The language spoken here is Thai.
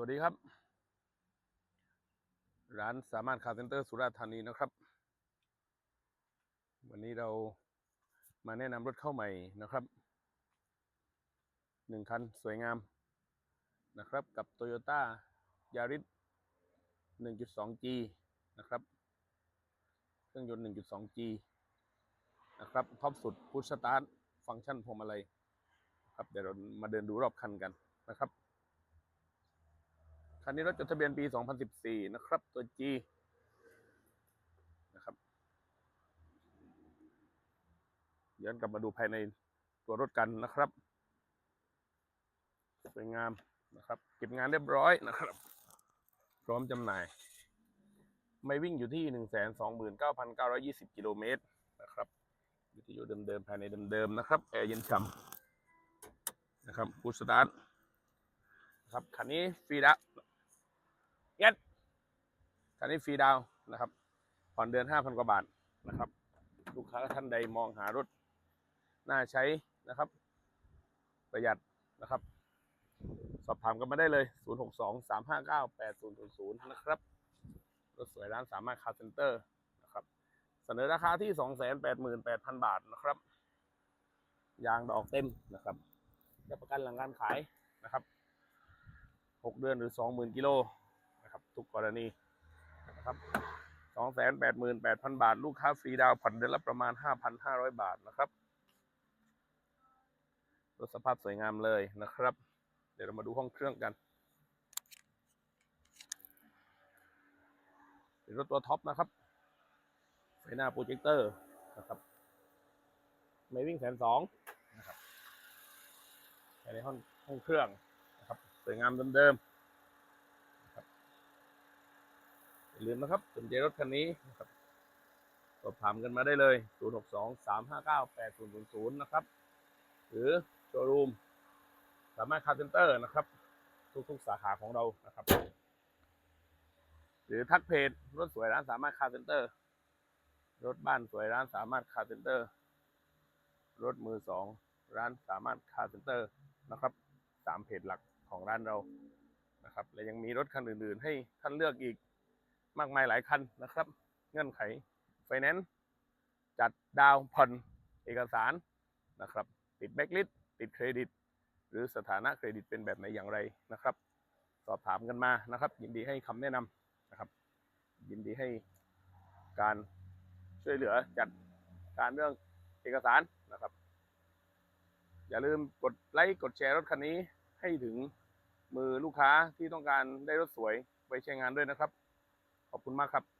วัสดีครับ ร้านสามารถคาร์เซ็นเตอร์สุราษฎร์ธานีนะครับ วันนี้เรามาแนะนำรถเข้าใหม่นะครับหนึ่งคันสวยงามนะครับ กับ Toyota Yaris 1.2G นะครับ เครื่องยนต์ 1.2G นะครับท็อปสุดพุชสตาร์ทฟังก์ชันพวงมาลัยครับเดี๋ยวเรามาเดินดูรอบคันกันนะครับ คันนี้รถจดทะเบียนปี 2014 นะครับ ตัว G นะครับย้อนกลับมาดูภายในตัวรถกันนะครับสวยงามนะครับเก็บงานเรียบร้อยนะครับ พร้อมจำหน่าย ไม่วิ่งอยู่ที่ 129,920 กิโลเมตรนะครับวิทยุเดิมๆภายในเดิมๆนะครับแอร์เย็นฉ่ำนะครับพูสตาร์ทนะครับคันนี้ฟรีดาว เอ็ดคันนี้ฟรีดาวนะครับ ผ่อนเดือน5,000กว่าบาทนะครับ ลูกค้าท่านใดมองหารถน่าใช้นะครับ ประหยัดนะครับ สอบถามกันมาได้เลย 062 359 8000 นะครับ รถสวยร้านสามารถคาร์เซ็นเตอร์นะครับ เสนอราคาที่ 288,000 บาทนะครับ ยางดอกเต็มนะครับรับประกันหลังการขายนะครับ 6 เดือนหรือ 20,000 กิโล ทุกกรณีนะครับ288,000 บาท ลูกค้าฟรีดาวน์ผ่อนเดือนละประมาณ 5,500 บาทนะครับรถสภาพสวยงามเลยนะครับ เดี๋ยวเรามาดูห้องเครื่องกันเป็นรถตัวท็อปนะครับไฟหน้าโปรเจคเตอร์นะครับไม่วิ่งแสนสองนะครับในห้องห้องเครื่องนะครับสวยงามเดิมๆนะครับ อย่าลืมนะครับสนใจรถคันนี้นะครับสอบถามกันมาได้เลย 062 359 8000 นะครับ หรือโชว์รูม สามารถคาร์เซนเตอร์นะครับ ทุกๆสาขาของเรานะครับ หรือทักเพจรถสวยร้านสามารถคาร์เซนเตอร์ รถบ้านสวยร้านสามารถคาร์เซนเตอร์ รถมือสองร้านสามารถคาร์เซนเตอร์นะครับสามเพจหลักของร้านเรานะครับ และยังมีรถคันอื่น ๆ ให้ท่านเลือกอีก มากมายหลายคันนะครับ เงื่อนไขไฟแนนซ์จัดดาวผ่อนเอกสารนะครับ ติดแบ็กลิสติดเครดิต หรือสถานะเครดิตเป็นแบบไหนอย่างไรนะครับ สอบถามกันมานะครับ ยินดีให้คำแนะนำนะครับ ยินดีให้การช่วยเหลือจัดการเรื่องเอกสารนะครับ อย่าลืมกดไลค์กดแชร์รถคันนี้ให้ถึงมือลูกค้าที่ต้องการได้รถสวยไว้ใช้งานด้วยนะครับ ขอบคุณมากครับ